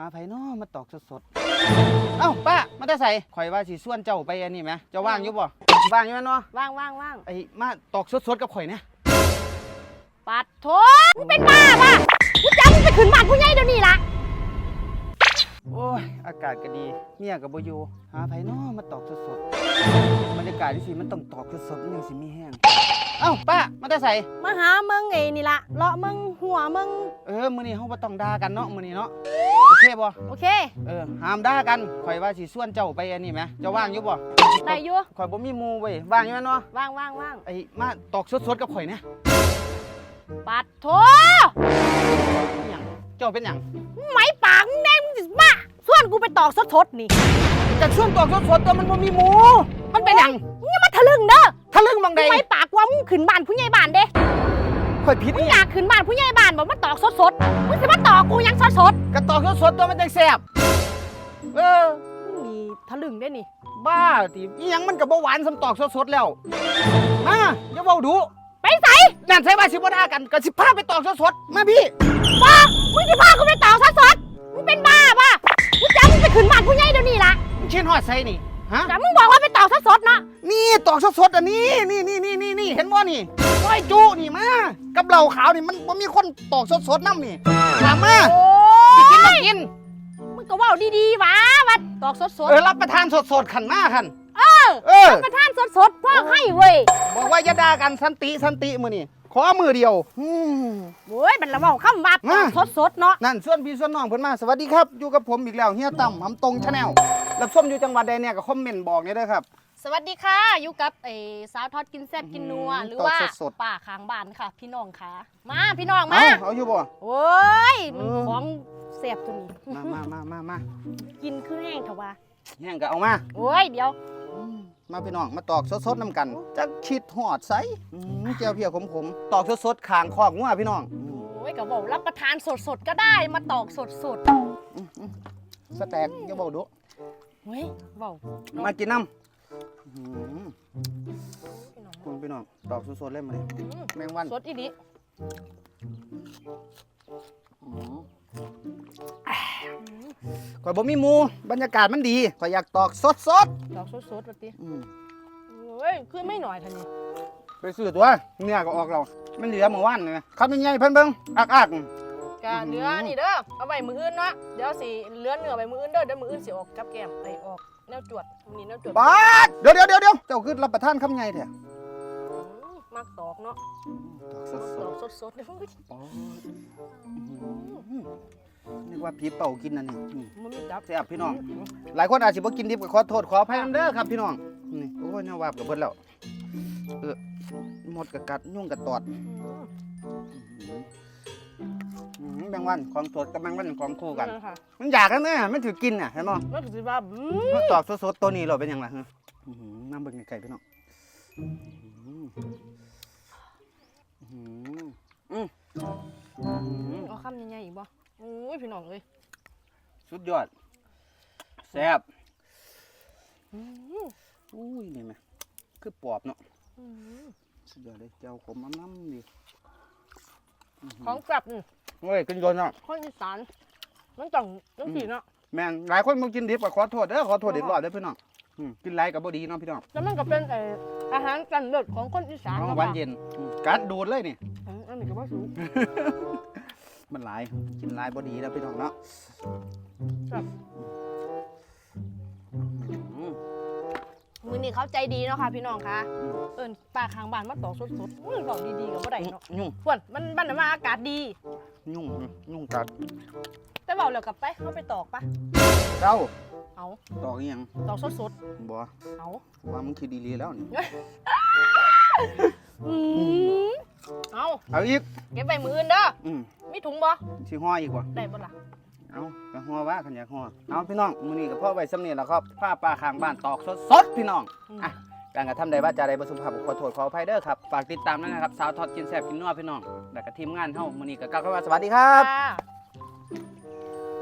หาไผน้อมาตอกสดๆ เอ้าป้ามาแต่ใส่ข่อยว่าสิส่วนเจ้าไปอันนี้ไหมเจ้าว่างอยู่บ่ว่างอยู่แม่นบ่ว่างว่างว่างไอ้มาตอกสดๆกับข่อยเนี่ยปัดโถมึงเป็นบ้าป่ะกูจะเอามึงไปขึ้นบ้านผู้ใหญ่เดี๋ยวนี้ล่ะโอ้ยอากาศก็ดีเมียกับบ่อยู่หาไผน้อมาตอกสดๆบรรยากาศที่สิมันต้องตอกสดๆมันยังสิมีแห้ง เอ้าป้ามาแต่ใส่มาหามึงไอ้นี่ล่ะเลาะมึงหัวมึงเออมื้อนี้เฮาบ่ต้องด่ากันเนาะมื้อนี้เนาะโอเคบ่โอเค เออห้ามด่ากันข่อยว่าสิส่วนเจ้าไปอันนี้ไหมเจ้าว่างอยู่บ่ได้อยู่ข่อยบ่มีหมู่เว้ยว่างอยู่แม่นบ่ว่างว่างว่างไอ้มาตอกสดๆกับข่อยเนี่ยปัดโถหยังเจ้าเป็นหยังไหมปากมึงแดงมึงสิมาส่วนกูไปตอกสดๆนี่ จะช่วงตอกสดๆตัวมันบ่มีหมู มันเป็นหยังมึงอย่ามาทะลึ่งเด้อทะลึ่งบังใดไหมปากว่ามึงขึ้นบ้านผู้ใหญ่บ้านเด้ข่อยผิดมึอีงหอยังยากขึ้นบ้านผู้ใหญ่บ้านบอกมาตอกสดๆมึงสิมาตอกกูยังสดกระตอกสดๆตัวมันจังแซ่บเออๆมึงมีทะลึ่งได้นี่ บ้าติอีหยังมันก็บ่หวานสำตอกสดๆแล้วมาอย่าเว้าดุไปใส่นั่นใช่ว่าสิบ่ด่ากันก็สิพาไปตอกสดๆมาพี่ บ้ามึงสิพากูไปตอกสดๆมึงเป็นบ้าป่ะกูจะเอามึงไปขึ้นบ้านผู้ใหญ่เดี๋ยวนี้ล่ะมึงเช่นฮอดไสนี่ฮะแต่มึงบอกว่าไปตอกสดๆเนาะนี่ตอกสดๆอันนี้นี่นี่นี่นี่นี่เห็นบ่นี่ก้อยจุนี่มากับเหล้าขาวนี่มันบ่มีคนตอกสดๆนำนี่ถามมาโอ้สิกินบ่ยกินมึงก็เว่าดีๆวะว่าตอกสดเออรับประทานสดๆขันมาขัน ๆเออเออประทานสดๆพ่อให้เว้ยบอกว่าอย่าด่ากันสันติสันติมือนี่ขอมือเดียวอืม โอ้ยมันละเว่าคำว่าตมาอกสดๆเนาะนั่นส่วนพี่ส่วนน้องเพิ่นมาสวัสดีครับ อยู่กับผมอีกแล้วเฮียตั้มหำตรงชาแนล รับส้มอยู่จังหวัดใดเนี่ยก็คอมเมนต์บอกเนี่ยเด้อครับ สวัสดีค่ะอยู่กับไอ้สาวทอดกินแซ่บกินนัวอืมหรือว่าตอกสดๆ ป่าข้างบ้านค่ะ พี่น้องค่ะ มาพี่น้องเอามาเอาอยู่บ่ โอ้ยมันเออ ของแซ่บตัวนี้มามามามามากินคือแห้งเถอะวะแห้งก็เอามา โอ้ยเดี๋ยวอืมมาพี่น้องมาตอกสดๆน้ำกันจักชิดหอดใสอืมเจียวเพียวขมๆตอกสดๆคางคอกงัวพี่น้องอืมโอ้ยก็บอกรับประทานสดๆก็ได้มาตอกสดอืมอืมสแต็กอย่าเบาดุๆ เฮ้ยเบามากินน้ำอืมพี่น้องคุณพี่น้องตอกสดๆเลยมาเลยอืมแมงวันสดอีนี้อืมข่อยบ่มีหมูบรรยากาศมันดีข่อยอยากตอกสดตอกสดๆแบบนี้ๆอืมโอ้ยคือไม่หน่อยทันนี้ไปซื้อตัวเนี่ยก็ออกเรามันเหลือเมื่อวานนี่ครับยังไงเพิ่นเบิ่งอักอัก กะเหลือนี่เด้อเอาไว้มืออื่นเนาะเดี๋ยวสิเหลือเนื้อไว้มืออื่นเด้อเดี๋ยวมืออื่นสิออกกับแก้มไอ้ออกแนวจวดมื้อนี้แนวจวดปาดเดี๋ยวเดี๋ยวเดี๋ยวเดี๋ยวเจ้าคือรับประทานคำไงแท้อืมมักตอกเนาะตอกสมัดกตอกสดๆเด้ออุ้ยๆปาดนึกว่าผีเป่ากินอันนี้อืมมันมีดับแซ่บพี่น้อง หลายคนอาจสิบ่กินดิบก็ขอโทษขออภัยนำเด้อครับพี่น้องนี่โอ้ยน่าวาบกับเบิดแล้วเออหมดกับกัดยุ่งกับตอด อืม อืมแมงวันของสดกับแมงวันของคู่กัน ค่ะมันอยากกันแน่มันถือกินน่ะเห็นบ่มันก็สิว่าอืมมันตอกสดๆตัวนี้เหราเป็นหยังล่ะฮะอื้อหือน้ำเบิ่งไกลๆพี่น้องอื้อหืออื้อหืออื้อหือเอาคำใหญ่ๆอีกบ่โอ้ยพี่น้องเอ้ยสุดยอดแซ่บอืมอุ้ยนี่แม่คือปอบเนาะอืมสุดยอดเลยเจ้าขมน้ำๆดี ของกลับนี่ เฮ้ยกินโดนเนาะคนอีสานมันต้องจังซี่เนาะแม่นหลายคนมากินดิบก็ขอโทษเด้อขอโทษอีกรอบเด้อพี่น้องอืมกินไรกับบ่ดีเนาะพี่น้องแล้วมันก็เป็นไอ้อาหารกันเลิศของคนอีสานเอาเนาะวันเย็นอืมกัดดูดเลยนี่ อืมอันนี้ก็บ่สูง มันหลายกินหลายบ่ดีแล้วพี่น้องเนาะครับ อืม มื้อนี้เขาใจดีเนาะค่ะพี่น้องค่ะเอิ้นป้าข้างบ้านมาตอกสดๆอุ้ยเว้าดีๆก็บ่ได้เนาะยุ่ง พวนมันมันน่ะว่าอากาศดี ยุ่งยุ่งกัดแต่เว้าแล้วกลับไปเฮาไปตอกปะเจ้าเอาตอกอีหยังตอกสดบ่ๆเอาว่ามึงคิดดีๆแล้วนี่อืมเอาเอาอีกเก็บไว้มื้ออื่นเด้ออืมมีถุงบ่สิห่ออีกบ่ได้บ่ล่ะเอาไปห่อว่าคันอยากห่อเอาพี่น้องมื้อนี้ก็พ่อไว้สำเนียงแล้วครับผ้าป่าข้างบ้านตอกสดๆพี่น้องอืมอะ การกระทำใดว่าจะใดบ่สุภาพขอโทษขออภัยเด้อครับ ฝากติดตามด้วยนะครับ สาวทอดกินแซ่บกินนัวพี่น้อง และก็ทีมงานเฮามือนี้ก็กล่าวคำว่าสวัสดีครับ ค่ะ